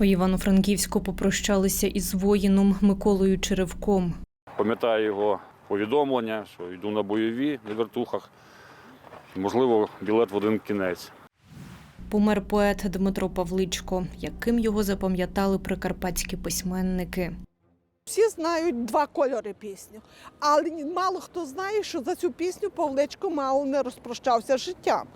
У Івано-Франківську попрощалися із воїном Миколою Черевком. Пам'ятаю його повідомлення, що йду на бойові на вертухах. Можливо, білет в один кінець. Помер поет Дмитро Павличко, яким його запам'ятали прикарпатські письменники. Всі знають два кольори пісню, але мало хто знає, що за цю пісню Павличко мало не розпрощався життям.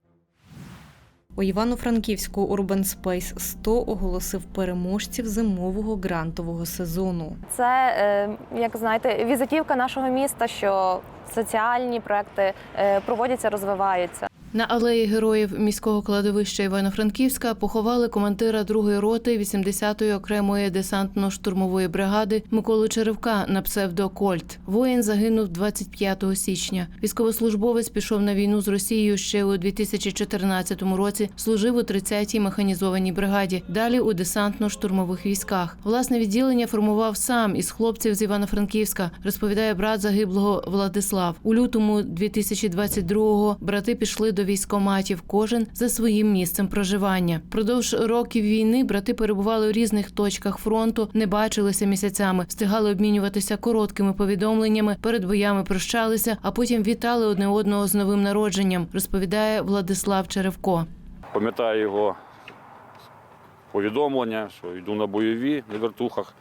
У Івано-Франківську Urban Space 100 оголосив переможців зимового грантового сезону. Це, е, як знаєте, візитівка нашого міста, що соціальні проекти е, проводяться, розвиваються. На алеї героїв міського кладовища Івано-Франківська поховали командира 2-ї роти 80-ї окремої десантно-штурмової бригади Миколу Черевка на псевдо Кольт. Воїн загинув 25 січня. Військовослужбовець пішов на війну з Росією ще у 2014 році. Служив у 30-й механізованій бригаді. Далі у десантно-штурмових військах. Власне відділення формував сам із хлопців з Івано-Франківська. Розповідає брат загиблого Владислав. У лютому 2022-го брати пішли до військоматів, кожен за своїм місцем проживання. Продовж років війни брати перебували у різних точках фронту, не бачилися місяцями, встигали обмінюватися короткими повідомленнями. Перед боями прощалися, а потім вітали одне одного з новим народженням. Розповідає Владислав Черевко. Пам'ятаю його повідомлення, що йду на бойові на вертухах.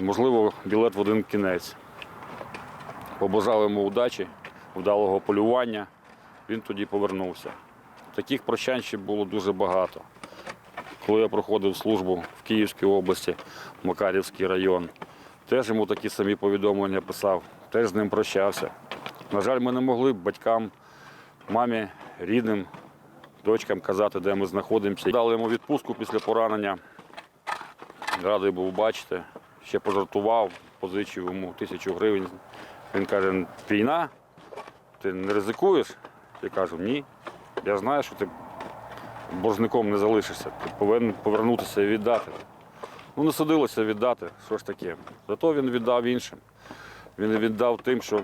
Можливо, білет в один кінець. Побажав йому удачі, вдалого полювання. Він тоді повернувся. Таких прощань ще було дуже багато. Коли я проходив службу в Київській області, Макарівський район, теж йому такі самі повідомлення писав, теж з ним прощався. На жаль, ми не могли батькам, мамі, рідним, дочкам казати, де ми знаходимося. Дали йому відпустку після поранення. Радий був бачити. Ще пожартував, позичив йому тисячу гривень. Він каже, війна, ти не ризикуєш? Я кажу, ні. Я знаю, що ти боржником не залишишся. Ти повинен повернутися і віддати. Ну, не судилося віддати, що ж таке. Зато він віддав іншим. Він віддав тим, що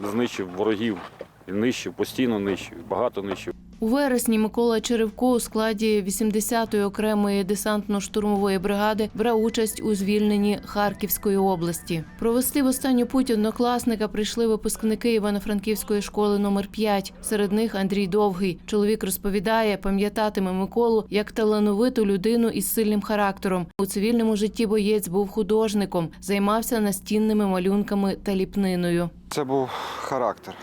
знищив ворогів. і нищив, постійно нищив, багато нищив. У вересні Микола Черевко у складі 80-ї окремої десантно-штурмової бригади брав участь у звільненні Харківської області. Провести в останню путь однокласника прийшли випускники Івано-Франківської школи номер 5 Серед них Андрій Довгий. Чоловік розповідає, пам'ятатиме Миколу як талановиту людину із сильним характером. У цивільному житті боєць був художником, займався настінними малюнками та ліпниною. Це був характер.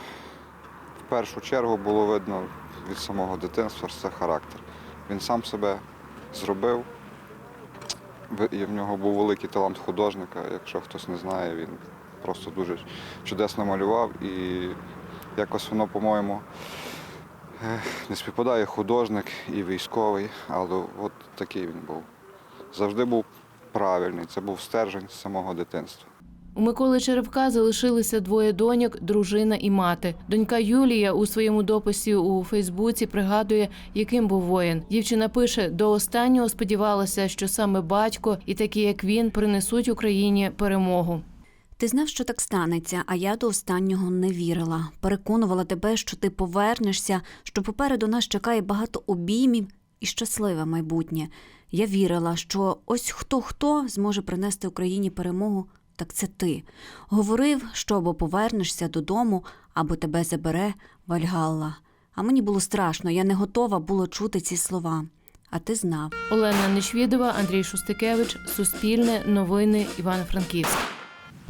В першу чергу було видно від самого дитинства, це характер. Він сам себе зробив. І в нього був великий талант художника. Якщо хтось не знає, він просто дуже чудесно малював. І якось воно, по-моєму, не співпадає художник і військовий, але от такий він був. Завжди був правильний. Це був стержень з самого дитинства. У Миколи Черевка залишилися двоє доньок, дружина і мати. Донька Юлія у своєму дописі у Фейсбуці пригадує, яким був воїн. Дівчина пише: до останнього сподівалася, що саме батько і такі, як він, принесуть Україні перемогу. Ти знав, що так станеться, а я до останнього не вірила. Переконувала тебе, що ти повернешся, що попереду нас чекає багато обіймів і щасливе майбутнє. Я вірила, що ось хто хто зможе принести Україні перемогу, так це ти. Говорив, що або повернешся додому, або тебе забере Вальгалла. А мені було страшно, я не готова була чути ці слова. А ти знав. Олена Нечвідова, Андрій Шустикевич, Суспільне, Новини, Івано-Франківськ.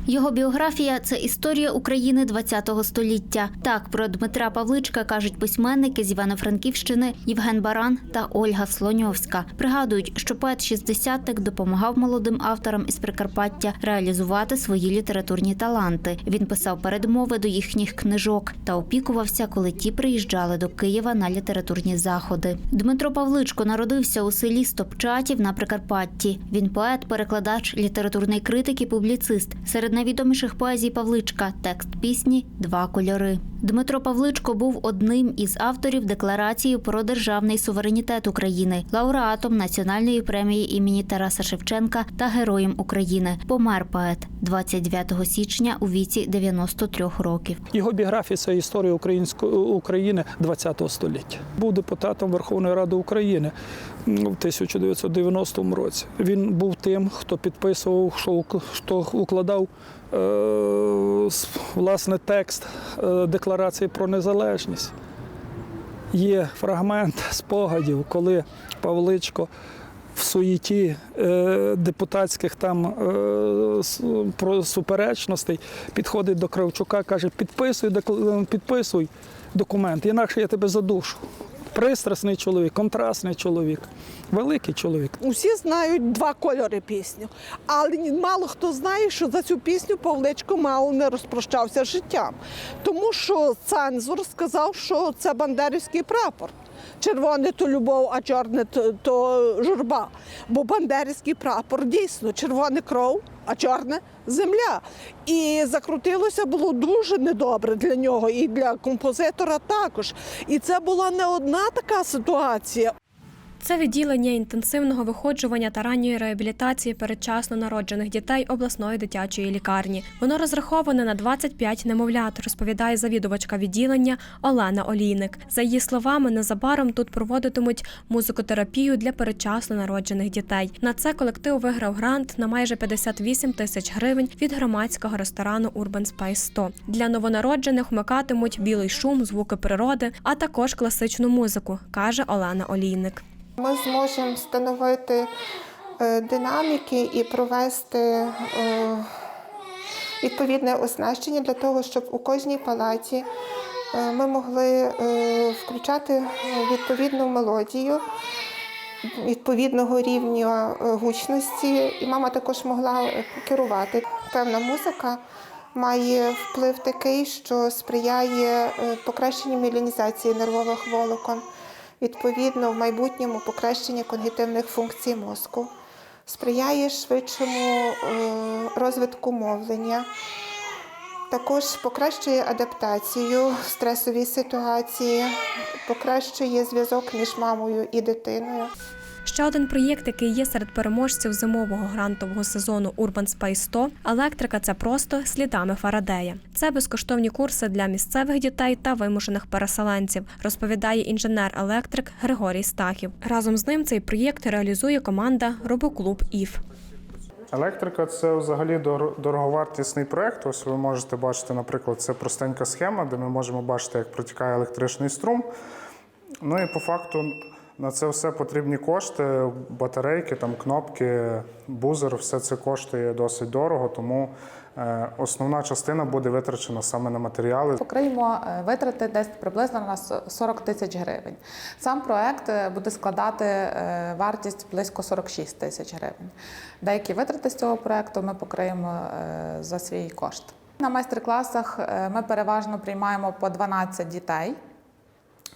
Його біографія це історія України ХХ століття. Так про Дмитра Павличка кажуть письменники з Івано-Франківщини Євген Баран та Ольга Слоньовська. Пригадують, що поет шістдесятник допомагав молодим авторам із Прикарпаття реалізувати свої літературні таланти. Він писав передмови до їхніх книжок та опікувався, коли ті приїжджали до Києва на літературні заходи. Дмитро Павличко народився у селі Стопчатів на Прикарпатті. Він поет, перекладач, літературний критик і публіцист. Серед найвідоміших поезій Павличка текст пісні Два кольори. Дмитро Павличко був одним із авторів декларації про державний суверенітет України, лауреатом національної премії імені Тараса Шевченка та Героєм України. Помер поет 29 січня у віці 93 років. Його біографія це історія української України ХХ століття. Був депутатом Верховної Ради України в 1990 році. Він був тим, хто підписував, що ук- укладав власне текст е, декларації про незалежність. Є фрагмент спогадів, коли Павличко в суєті е, депутатських там е, суперечностей підходить до Кравчука, каже: підписуй, підписуй документ, інакше я тебе задушу. Пристрасний чоловік, контрастний чоловік, великий чоловік. Усі знають два кольори пісню, але мало хто знає, що за цю пісню Павличко мало не розпрощався життям. Тому що цензор сказав, що це бандерівський прапор. Червоне то любов, а чорне то, то журба. Бо бандерівський прапор дійсно червоне кров, а чорне земля. І закрутилося було дуже недобре для нього, і для композитора також. І це була не одна така ситуація. Це відділення інтенсивного виходжування та ранньої реабілітації передчасно народжених дітей обласної дитячої лікарні. Воно розраховане на 25 немовлят, розповідає завідувачка відділення Олена Олійник. За її словами, незабаром тут проводитимуть музикотерапію для передчасно народжених дітей. На це колектив виграв грант на майже 58 тисяч гривень від громадського ресторану Urban Space 100. Для новонароджених вмикатимуть білий шум, звуки природи, а також класичну музику, каже Олена Олійник. Ми зможемо встановити е, динаміки і провести е, відповідне оснащення для того, щоб у кожній палаті е, ми могли включати відповідну мелодію відповідного рівня гучності, і мама також могла керувати. Певна музика має вплив такий, що сприяє покращенню мілінізації нервових волокон відповідно в майбутньому покращення когнітивних функцій мозку, сприяє швидшому е, розвитку мовлення, також покращує адаптацію в стресовій ситуації, покращує зв'язок між мамою і дитиною. Ще один проєкт, який є серед переможців зимового грантового сезону Urban Space 100 електрика це просто слідами Фарадея. Це безкоштовні курси для місцевих дітей та вимушених переселенців, розповідає інженер-електрик Григорій Стахів. Разом з ним цей проєкт реалізує команда Робоклуб ІФ. Електрика це взагалі дор- дороговартісний проект. Ось ви можете бачити, наприклад, це простенька схема, де ми можемо бачити, як протікає електричний струм. Ну і по факту на це все потрібні кошти, батарейки, там кнопки, бузер, все це коштує досить дорого, тому е, основна частина буде витрачена саме на матеріали. Покриємо е, витрати десь приблизно на с- 40 тисяч гривень. Сам проект е, буде складати вартість близько 46 тисяч гривень. Деякі витрати з цього проекту ми покриємо за свій кошт. На майстер-класах ми переважно приймаємо по 12 дітей.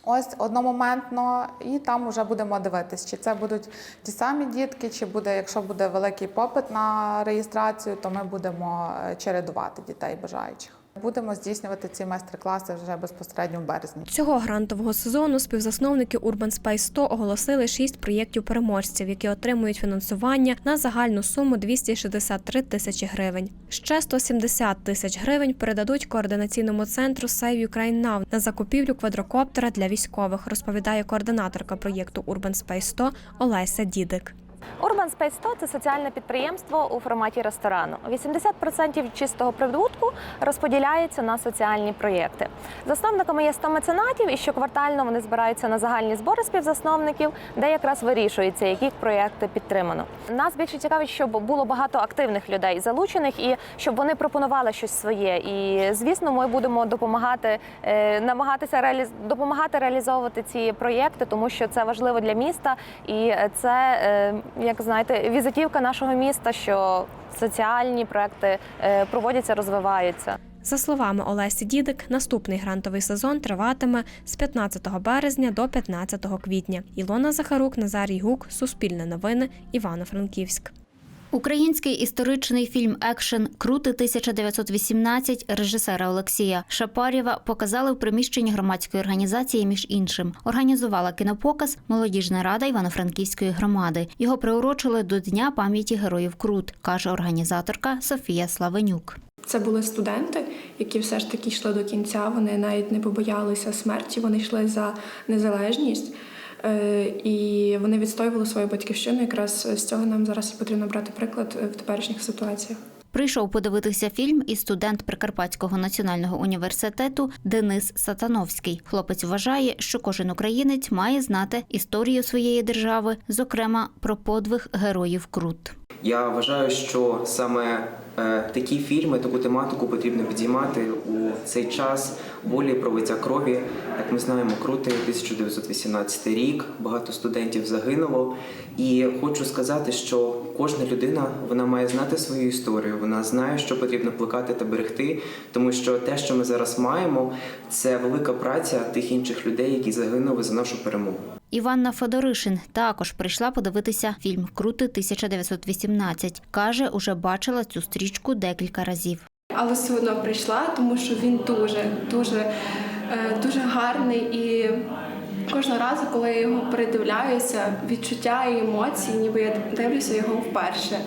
Ось одномоментно, і там вже будемо дивитись, чи це будуть ті самі дітки, чи буде, якщо буде великий попит на реєстрацію, то ми будемо е, чередувати дітей бажаючих. Будемо здійснювати ці майстер-класи вже безпосередньо в березні. Цього грантового сезону співзасновники Urban Space 100 оголосили шість проєктів переможців, які отримують фінансування на загальну суму 263 тисячі гривень. Ще 170 тисяч гривень передадуть координаційному центру Save Ukraine Now на закупівлю квадрокоптера для військових, розповідає координаторка проєкту Urban Space 100 Олеся Дідик. Urban Space 100 – це соціальне підприємство у форматі ресторану. 80% чистого прибутку розподіляється на соціальні проєкти. Засновниками є 100 меценатів, і щоквартально вони збираються на загальні збори співзасновників, де якраз вирішується, які проєкти підтримано. Нас більше цікавить, щоб було багато активних людей залучених і щоб вони пропонували щось своє. І звісно, ми будемо допомагати, е, намагатися реаліз... допомагати реалізовувати ці проєкти, тому що це важливо для міста, і це, е, як знаєте, візитівка нашого міста, що соціальні проекти е, проводяться, розвиваються. За словами Олесі Дідик, наступний грантовий сезон триватиме з 15 березня до 15 квітня. Ілона Захарук, Назарій Гук, Суспільне новини, Івано-Франківськ. Український історичний фільм Екшен Крути 1918 режисера Олексія Шапарєва показали в приміщенні громадської організації. Між іншим організувала кінопоказ Молодіжна рада Івано-Франківської громади. Його приурочили до Дня пам'яті героїв Крут, каже організаторка Софія Славенюк. Це були студенти, які все ж таки йшли до кінця. Вони навіть не побоялися смерті, вони йшли за незалежність. Е, І вони відстоювали свою батьківщину. Якраз з цього нам зараз і потрібно брати приклад в теперішніх ситуаціях. Прийшов подивитися фільм і студент Прикарпатського національного університету Денис Сатановський. Хлопець вважає, що кожен українець має знати історію своєї держави, зокрема про подвиг героїв Крут. Я вважаю, що саме е, такі фільми, таку тематику потрібно підіймати у цей час волі пролиття крові. Як ми знаємо, крути 1918 рік. Багато студентів загинуло. І хочу сказати, що кожна людина вона має знати свою історію. Вона знає, що потрібно плекати та берегти, тому що те, що ми зараз маємо, це велика праця тих інших людей, які загинули за нашу перемогу. Іванна Федоришин також прийшла подивитися фільм Крути 1918. Каже, уже бачила цю стрічку декілька разів. Але все одно прийшла, тому що він дуже, дуже, е, дуже гарний і. Кожного разу, коли я його передивляюся, відчуття і емоції, ніби я дивлюся його вперше.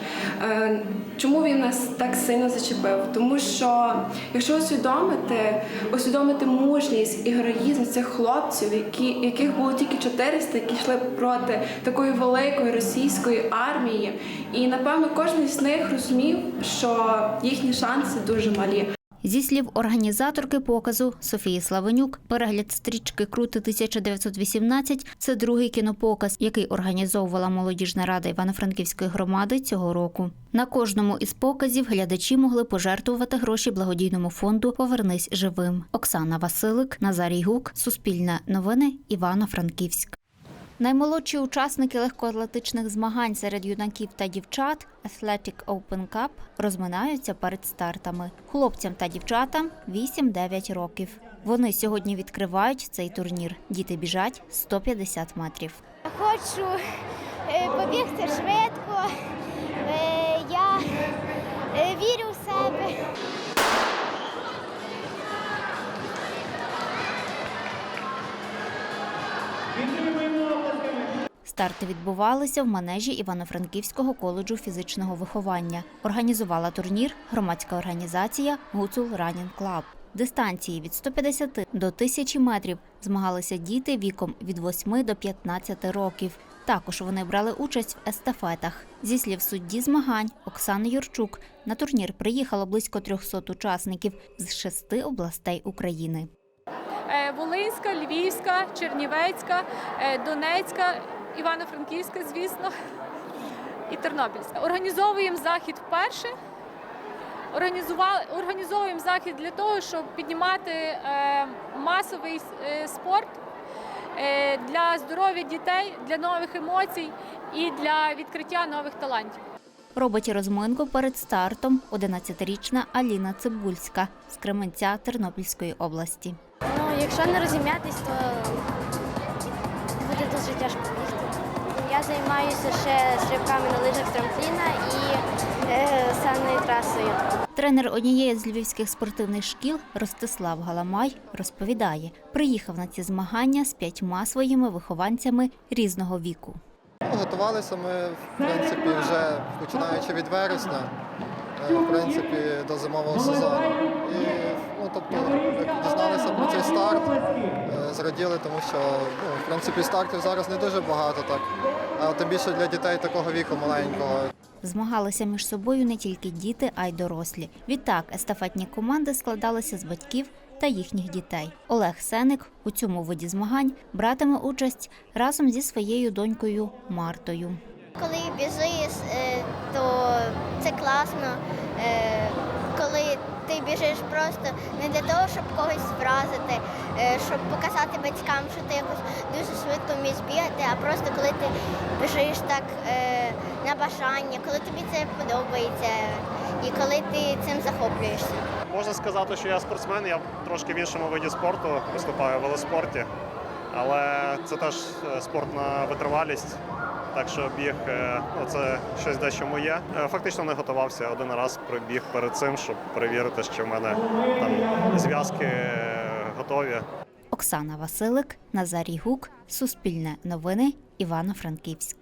Е, Чому він нас так сильно зачепив? Тому що якщо усвідомити, усвідомити мужність і героїзм цих хлопців, які, яких було тільки 400, які йшли проти такої великої російської армії, і напевно кожен з них розумів, що їхні шанси дуже малі. Зі слів організаторки показу Софії Славенюк, перегляд стрічки Крути 1918 – це другий кінопоказ, який організовувала молодіжна рада Івано-Франківської громади цього року. На кожному із показів глядачі могли пожертвувати гроші благодійному фонду Повернись живим. Оксана Василик, Назарій Гук, Суспільне новини, Івано-Франківськ. Наймолодші учасники легкоатлетичних змагань серед юнаків та дівчат Athletic Open Cup розминаються перед стартами. Хлопцям та дівчатам 8-9 років. Вони сьогодні відкривають цей турнір. Діти біжать 150 метрів. Хочу е, побігти швидко. Е, Я е, вірю Старти відбувалися в манежі Івано-Франківського коледжу фізичного виховання. Організувала турнір громадська організація Гуцул Ранінг Клаб. Дистанції від 150 до 1000 метрів змагалися діти віком від 8 до 15 років. Також вони брали участь в естафетах. Зі слів судді змагань Оксани Юрчук, на турнір приїхало близько 300 учасників з шести областей України. Е, Волинська, Львівська, Чернівецька, е, Донецька, Івано-Франківська, звісно, і Тернопільська. Організовуємо захід вперше. Організовуємо захід для того, щоб піднімати е, масовий е, спорт е, для здоров'я дітей, для нових емоцій і для відкриття нових талантів. Робить розминку перед стартом 11-річна Аліна Цибульська з Кременця Тернопільської області. Ну, якщо не розім'ятись, то буде дуже тяжко. Я займаюся ще стрибками на лижах трампліна і е, санною трасою. Тренер однієї з львівських спортивних шкіл Ростислав Галамай розповідає, приїхав на ці змагання з п'ятьма своїми вихованцями різного віку. Готувалися ми, в принципі, вже починаючи від вересня, е, в принципі, до зимового сезону. І, ну, тобто, дізналися про цей старт, е, зраділи, тому що, ну, в принципі, стартів зараз не дуже багато, так, а тим більше для дітей такого віку маленького. Змагалися між собою не тільки діти, а й дорослі. Відтак естафетні команди складалися з батьків та їхніх дітей. Олег Сеник у цьому виді змагань братиме участь разом зі своєю донькою Мартою. Коли біжиш, е, то це класно. Біжиш просто не для того, щоб когось вразити, е, щоб показати батькам, що ти якось дуже швидко вмієш бігати, а просто коли ти біжиш так е, на бажання, коли тобі це подобається і коли ти цим захоплюєшся. Можна сказати, що я спортсмен, я трошки в іншому виді спорту виступаю в велоспорті, але це теж е, спорт на витривалість. Так що біг е, ну, це щось дещо моє. Е, Фактично не готувався один раз прибіг перед цим, щоб перевірити, що в мене там зв'язки е, готові. Оксана Василик, Назарій Гук, Суспільне новини, Івано-Франківськ.